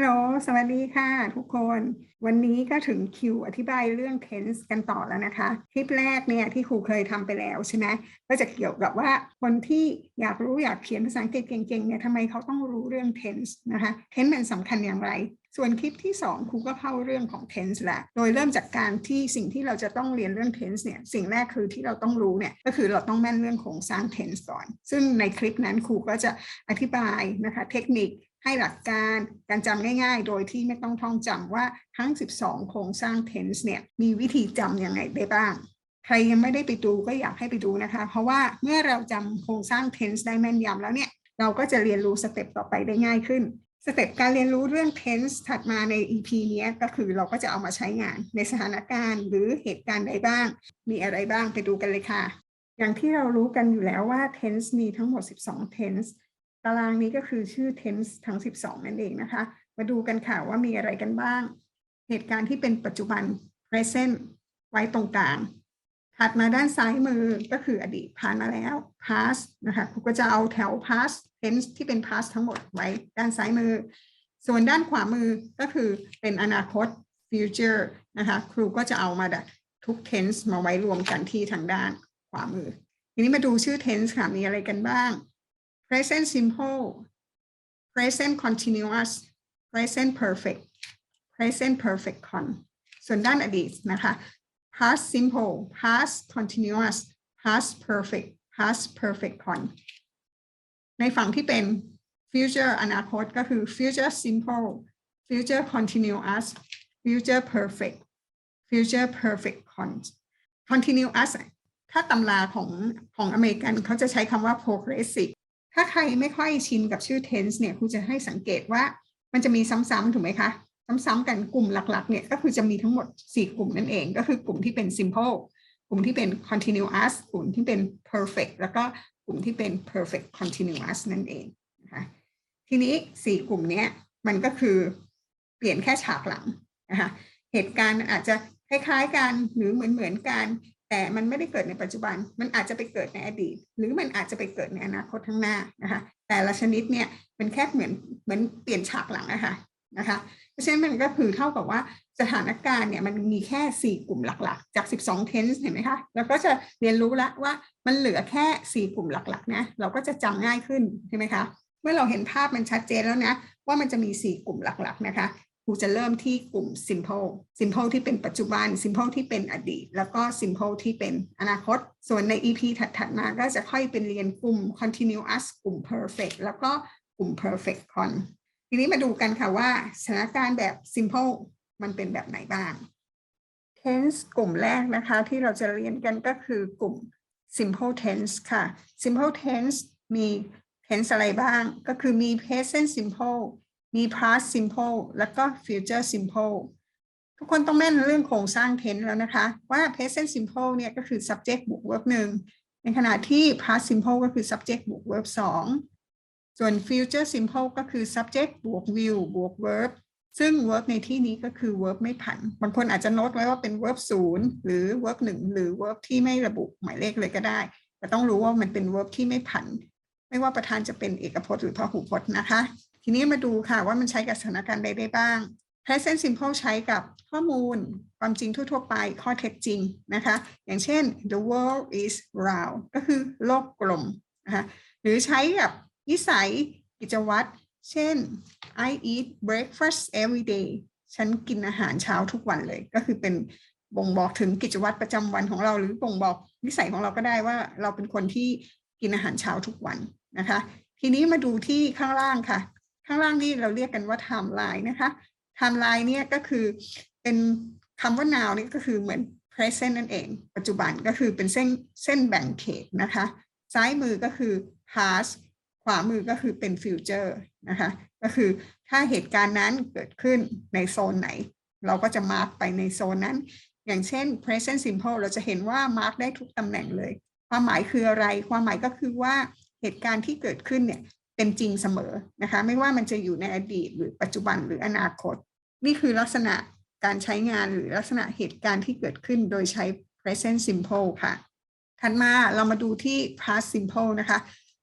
ฮัลโหล สวัสดีค่ะทุกคน วันนี้ก็ถึงคิวอธิบายเรื่อง tense กันต่อแล้วนะคะ คลิปแรกเนี่ยที่ครูเคยทำไปแล้วใช่ไหมก็จะเกี่ยวกับว่าคนที่อยากรู้อยากเขียนภาษาอังกฤษเก่งๆเนี่ยทำไมเขาต้องรู้เรื่อง tense นะคะ tense มันสำคัญอย่างไรส่วนคลิปที่ 2ครูก็เข้าเรื่องของ tense แหละ โดยเริ่มจากการที่สิ่งที่เราจะต้องเรียนเรื่อง tense เนี่ย สิ่งแรกคือที่เราต้องรู้เนี่ย ก็คือเราต้องแม่นเรื่องโครงสร้าง tense ก่อน ซึ่งในคลิปนั้นครูก็จะอธิบายนะคะ เทคนิค ให้หลักการการจำง่ายๆ โดยที่ไม่ต้องท่องจำว่าทั้ง 12 โครงสร้าง tense เนี่ยมีวิธีจำยังไงได้บ้าง ใครยังไม่ได้ไปดูก็อยากให้ไปดูนะคะ เพราะว่าเมื่อเราจำโครงสร้าง tense ได้แม่นยำแล้วเนี่ยเราก็จะเรียนรู้สเต็ปต่อไปได้ง่ายขึ้นสเต็ปการเรียนรู้เรื่อง tense ถัดมาใน EP เนี้ยก็คือเราก็จะเอามาใช้งานในสถานการณ์หรือเหตุการณ์ใดบ้าง มีอะไรบ้างไปดูกันเลยค่ะ อย่างที่เรารู้กันอยู่แล้วว่า tense มีทั้งหมด 12 tense ตารางนี้ก็คือชื่อ tense ทั้ง 12 นั่นเองนะคะ มาดูกันค่ะว่ามีอะไรกันบ้าง เหตุการณ์ที่เป็นปัจจุบัน present ไว้ตรงกลาง ถัดมาด้านซ้ายมือก็คืออดีตผ่านมาแล้ว past นะคะครูก็จะเอาแถว past tense ที่เป็น past ทั้งหมดไว้ด้านซ้ายมือ ส่วนด้านขวามือก็คือเป็นอนาคต future นะคะ ครูก็จะเอามาทุก tense มาไว้รวมกันที่ทางด้านขวามือ ทีนี้มาดูชื่อ tense ค่ะ มีอะไรกันบ้าง present simple present continuous present perfect present perfect con ส่วนด้านอดีตนะคะ past simple past continuous past perfect past perfect con ในฝั่งที่เป็น future อนาคตก็คือ future simple future continuous future perfect future perfect con continuous ถ้าตำราของของอเมริกันเขาจะใช้คำว่า progressive ถ้าใครไม่ค่อยชินกับชื่อ tense เนี่ยครูจะให้สังเกตว่ามันจะมีซ้ำๆถูกไหมคะ ซ้ำๆกันกลุ่มหลักๆเนี่ยก็คือจะมีทั้งหมด 4 กลุ่มนั่นเองก็คือกลุ่มที่เป็น simple กลุ่มที่เป็น continuous กลุ่มที่เป็น perfect แล้วก็กลุ่มที่เป็น perfect continuous นั่นเองนะคะทีนี้ 4 กลุ่มเนี้ยมันก็คือเปลี่ยนแค่ฉากหลังนะคะเหตุการณ์อาจจะคล้ายๆกันหรือเหมือนๆกัน แต่มันไม่ได้เกิดในปัจจุบัน มันอาจจะไปเกิดในอดีต หรือมันอาจจะไปเกิดในอนาคตข้างหน้านะคะ แต่ละชนิดเนี่ยมันแค่เหมือนเหมือนเปลี่ยนฉากหลังนะคะนะคะ เพราะฉะนั้นมันก็คือเท่ากับว่าสถานการณ์เนี่ยมันมีแค่ 4 กลุ่มหลักๆ จาก 12 tense เห็นไหมคะแล้วก็จะเรียนรู้แล้วว่ามันเหลือแค่ 4 กลุ่มหลักๆนะ เราก็จะจำง่ายขึ้นใช่ไหมคะ เมื่อเราเห็นภาพมันชัดเจนแล้วนะว่ามันจะมี 4 กลุ่มหลักๆนะคะ รูจะเริ่มที่กลุ่ม simple simple ที่เป็นปัจจุบัน simple ที่เป็นอดีต แล้วก็ simple ที่เป็นอนาคต ส่วนใน EP ถัดๆมาก็จะค่อยเป็นเรียนกลุ่ม continuous กลุ่ม perfect แล้วก็กลุ่ม perfect con ทีนี้มาดูกันค่ะว่าสถานการณ์แบบ simple มันเป็นแบบไหนบ้าง tense กลุ่มแรกนะคะที่เราจะเรียนกันก็คือกลุ่ม simple tense ค่ะ simple tense มี tense อะไรบ้าง ก็คือมี present simple มี past simple แล้วก็ future simple ทุกคนต้องแม่นเรื่องโครงสร้าง tense แล้วนะคะ ว่า present simple เนี่ยก็คือ subject บวก verb หนึ่งในขณะที่ past simple ก็คือ subject บวก verb สองส่วน future simple ก็คือ subject บวก will บวก verb ซึ่ง verb ในที่นี้ก็คือ verb ไม่ผัน บางคนอาจจะโน้ตไว้ว่าเป็น verb ศูนย์หรือ verb หนึ่งหรือ verb ที่ไม่ระบุหมายเลขเลยก็ได้ แต่ต้องรู้ว่ามันเป็น verb ที่ไม่ผัน ไม่ว่าประธานจะเป็นเอกพจน์หรือพหูพจน์นะคะ ทีนี้มาดูค่ะว่ามันใช้กับสถานการณ์ใดได้บ้าง present simple ใช้กับข้อมูลความจริงทั่วๆไปข้อเท็จจริงนะคะ อย่างเช่น the world is round ก็คือโลกกลมนะคะหรือใช้กับนิสัยกิจวัตร เช่น I eat breakfast every day ฉันกินอาหารเช้าทุกวันเลย ก็คือเป็นบ่งบอกถึงกิจวัตรประจำวันของเรา หรือบ่งบอกนิสัยของเราก็ได้ว่าเราเป็นคนที่กินอาหารเช้าทุกวันนะคะ ทีนี้มาดูที่ข้างล่างค่ะ ข้างล่างนี่เราเรียกกันว่า timeline นะคะ timeline เนี่ยก็คือเป็นคำว่า now นี่ก็คือเหมือน present นั่นเอง ปัจจุบันก็คือเป็นเส้นเส้นแบ่งเขตนะคะ ซ้ายมือก็คือ past ขวามือก็คือเป็น future นะคะ ก็คือถ้าเหตุการณ์นั้นเกิดขึ้นในโซนไหน เราก็จะมาร์กไปในโซนนั้น อย่างเช่น present simple เราจะเห็นว่ามาร์กได้ทุกตำแหน่งเลย ความหมายคืออะไร ความหมายก็คือว่าเหตุการณ์ที่เกิดขึ้นเนี่ย เป็นจริงเสมอนะคะ ไม่ว่ามันจะอยู่ในอดีตหรือปัจจุบันหรืออนาคต นี่คือลักษณะการใช้งานหรือลักษณะเหตุการณ์ที่เกิดขึ้นโดยใช้ present simple ค่ะ ถัดมาเรามาดูที่ past simple นะคะ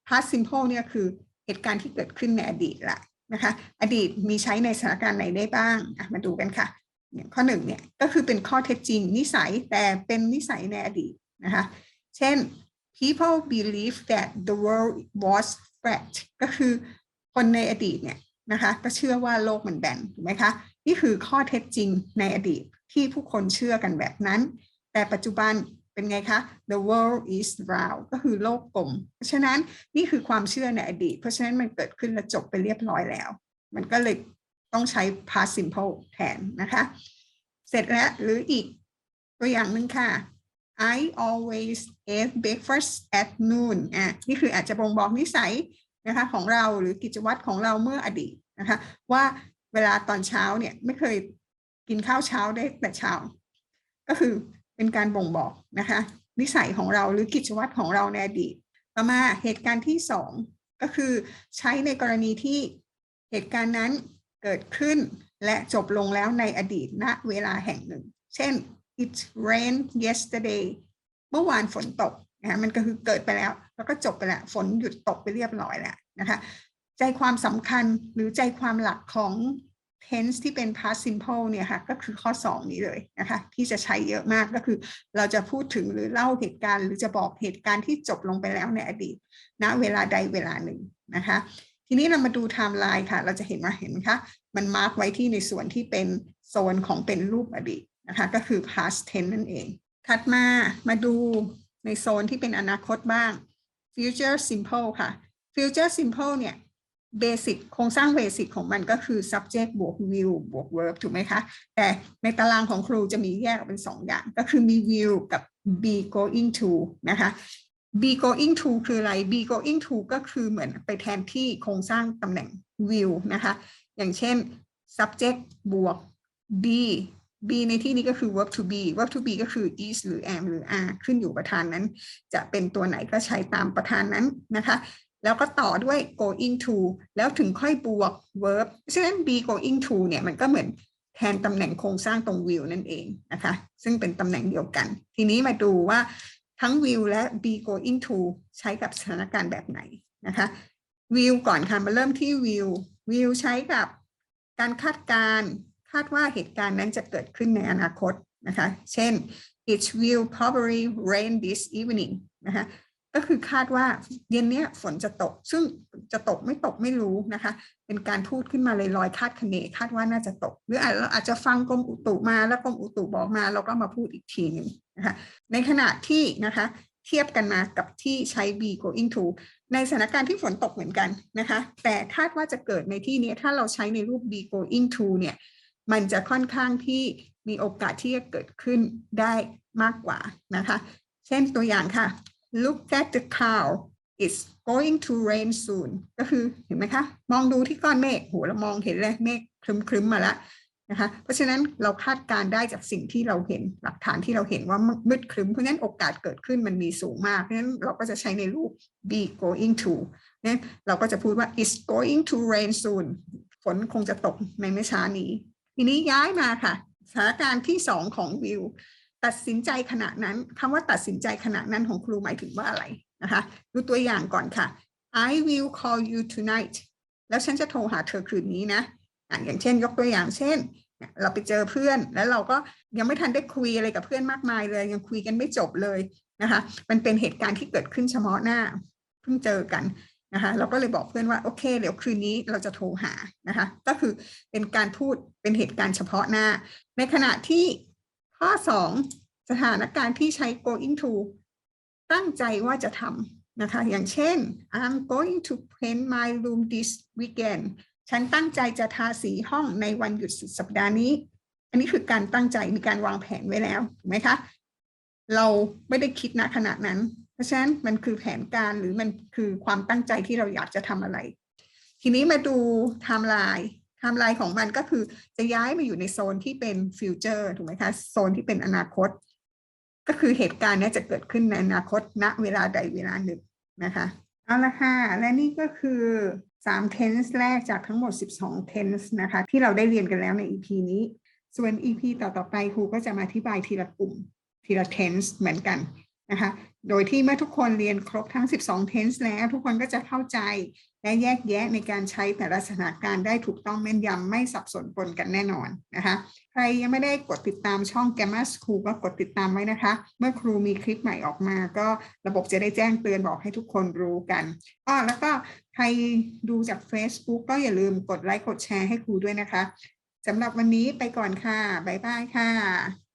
past simple เนี่ยคือเหตุการณ์ที่เกิดขึ้นในอดีตละนะคะ อดีตมีใช้ในสถานการณ์ไหนได้บ้างมาดูกันค่ะอย่างข้อหนึ่งเนี่ยก็คือเป็นข้อเท็จจริง นิสัยแต่เป็นนิสัยในอดีตนะคะ เช่น people believe that the world was flat ก็คือคนในอดีตเนี่ยนะคะก็เชื่อว่าโลกมันแบนถูกไหมคะนี่คือข้อเท็จจริงในอดีตที่ผู้คนเชื่อกันแบบนั้น แต่ปัจจุบันเป็นไงคะ the world is round ก็คือโลกกลม เพราะฉะนั้นนี่คือความเชื่อในอดีต เพราะฉะนั้นมันเกิดขึ้นและจบไปเรียบร้อยแล้ว มันก็เลยต้องใช้ past simple แทนนะคะ เสร็จแล้วหรืออีกตัวอย่างหนึ่งค่ะ I always eat breakfast at noon อะนี่คืออาจจะบ่งบอกนิสัยนะคะของเราหรือกิจวัตรของเราเมื่ออดีตนะคะว่าเวลาตอนเช้าเนี่ยไม่เคยกินข้าวเช้าได้แต่เช้า ก็คือเป็นการบ่งบอกนะคะนิสัยของเราหรือกิจวัตรของเราในอดีต ต่อมาเหตุการณ์ที่สองก็คือใช้ในกรณีที่เหตุการณ์นั้นเกิดขึ้นและจบลงแล้วในอดีตณเวลาแห่งหนึ่ง เช่น it rained yesterday เมื่อวานฝนตกนะคะมันก็คือเกิดไปแล้ว แล้วก็จบไปแล้วฝนหยุดตกไปเรียบร้อยแล้วนะคะใจความสำคัญหรือใจความหลักของ tense ที่เป็น past simple เนี่ยค่ะก็คือข้อ 2 นี้เลยนะคะที่จะใช้เยอะมากก็คือ เราจะพูดถึงหรือเล่าเหตุการณ์ หรือจะบอกเหตุการณ์ที่จบลงไปแล้วในอดีตณเวลาใดเวลาหนึ่งนะคะทีนี้เรามาดูไทม์ไลน์ค่ะ เราจะเห็นว่าเห็นไหมคะ มันมาร์กไว้ที่ในส่วนที่เป็นโซนของเป็นรูปอดีต นะคะก็คือ past tense นั่นเอง ถัดมามาดูในโซนที่เป็นอนาคตบ้าง future simple ค่ะ future simple เนี่ยเบสิกโครงสร้างเบสิกของมันก็คือ subject บวก will บวก verb ถูกไหมคะ แต่ในตารางของครูจะมีแยกเป็นสองอย่าง ก็คือมี will กับ be going to นะคะ be going to คืออะไร be going to ก็คือเหมือนไปแทนที่โครงสร้างตำแหน่ง will นะคะ อย่างเช่น subject บวก be be ในที่นี้ก็คือ verb to be verb to be ก็คือ is หรือ am หรือ are ขึ้นอยู่ประธานนั้น จะเป็นตัวไหนก็ใช้ตามประธานนั้นนะคะ แล้วก็ต่อด้วย going to แล้วถึงค่อยบวก verb ฉะนั้น be going to เนี่ยมันก็เหมือนแทนตำแหน่งโครงสร้างตรง will นั่นเองนะคะ ซึ่งเป็นตำแหน่งเดียวกัน ทีนี้มาดูว่าทั้ง will และ be going to ใช้กับสถานการณ์แบบไหนนะคะ will ก่อนค่ะมาเริ่มที่ will will ใช้กับการคาดการณ์ คาดว่าเหตุการณ์นั้นจะเกิดขึ้นในอนาคตนะคะ เช่น it will probably rain this evening นะคะก็คือคาดว่าเย็นนี้ฝนจะตก ซึ่งจะตกไม่ตกไม่รู้นะคะ เป็นการพูดขึ้นมาลอยๆคาดคะเนคาดว่าน่าจะตก หรืออาจเราอาจจะฟังกรมอุตุมาแล้วกรมอุตุบอกมาเราก็มาพูดอีกทีหนึ่งนะคะ ในขณะที่นะคะเทียบกันมากับที่ใช้ be going to ในสถานการณ์ที่ฝนตกเหมือนกันนะคะ แต่คาดว่าจะเกิดในที่นี้ถ้าเราใช้ในรูป be going to เนี่ย มันจะค่อนข้างที่มีโอกาสที่จะเกิดขึ้นได้มากกว่านะคะ เช่นตัวอย่างค่ะ look at the cloud it's going to rain soon ก็คือเห็นไหมคะ มองดูที่ก้อนเมฆโหเรามองเห็นเลยเมฆคลึ้มๆมาแล้วนะคะ เพราะฉะนั้นเราคาดการได้จากสิ่งที่เราเห็นหลักฐานที่เราเห็นว่ามืดครึ้ม เพราะฉะนั้นโอกาสเกิดขึ้นมันมีสูงมากเพราะฉะนั้นเราก็จะใช้ในรูป be going to นะเราก็จะพูดว่า it's going to rain soon ฝนคงจะตกในไม่ช้านี้ ทีนี้ย้ายมาค่ะสถานการณ์ที่สองของวิว ตัดสินใจขณะนั้นคำว่าตัดสินใจขณะนั้นของครูหมายถึงว่าอะไรนะคะดูตัวอย่างก่อนค่ะ I will call you tonight แล้วฉันจะโทรหาเธอคืนนี้นะอะอย่างเช่นยกตัวอย่างเช่น เราไปเจอเพื่อนแล้วเราก็ยังไม่ทันได้คุยอะไรกับเพื่อนมากมายเลย ยังคุยกันไม่จบเลยนะคะ มันเป็นเหตุการณ์ที่เกิดขึ้นเฉพาะหน้า เพิ่งเจอกัน นะคะเราก็เลยบอกเพื่อนว่าโอเค เดี๋ยวคืนนี้เราจะโทรหานะคะ ก็คือเป็นการพูดเป็นเหตุการณ์เฉพาะหน้า ในขณะที่ข้อสองสถานการณ์ที่ใช้ going to ตั้งใจว่าจะทำนะคะ อย่างเช่น I'm going to paint my room this weekend ฉันตั้งใจจะทาสีห้องในวันหยุดสุดสัปดาห์นี้ อันนี้คือการตั้งใจมีการวางแผนไว้แล้วถูกไหมคะ เราไม่ได้คิดณขณะนั้น เพราะฉะนั้นมันคือแผนการหรือมันคือความตั้งใจที่เราอยากจะทำอะไร ทีนี้มาดูไทม์ไลน์ไทม์ไลน์ของมันก็คือจะย้ายมาอยู่ในโซนที่เป็นฟิวเจอร์ถูกไหมคะ โซนที่เป็นอนาคต ก็คือเหตุการณ์นี้จะเกิดขึ้นในอนาคตณเวลาใดเวลาหนึ่งนะคะเอาละค่ะ และนี่ก็คือ3 tense แรกจากทั้งหมด 12 tense นะคะ ที่เราได้เรียนกันแล้วใน EP นี้ ส่วน EP ต่อ ๆ ไปครูก็จะมาอธิบายทีละกลุ่มทีละ tense เหมือนกัน นะคะ โดยที่เมื่อทุกคนเรียนครบทั้ง 12 tense แล้ว ทุกคนก็จะเข้าใจและแยกแยะในการใช้แต่ละสถานการณ์ได้ถูกต้องแม่นยำไม่สับสนปนกันแน่นอนนะคะ ใครยังไม่ได้กดติดตามช่อง Gamma School ก็กดติดตามไว้นะคะ เมื่อครูมีคลิปใหม่ออกมา ก็ระบบจะได้แจ้งเตือนบอกให้ทุกคนรู้กันอ้อแล้วก็ใครดูจาก Facebook ก็อย่าลืมกดไลค์กดแชร์ให้ครูด้วยนะคะสำหรับวันนี้ไปก่อนค่ะ บ๊ายบายค่ะ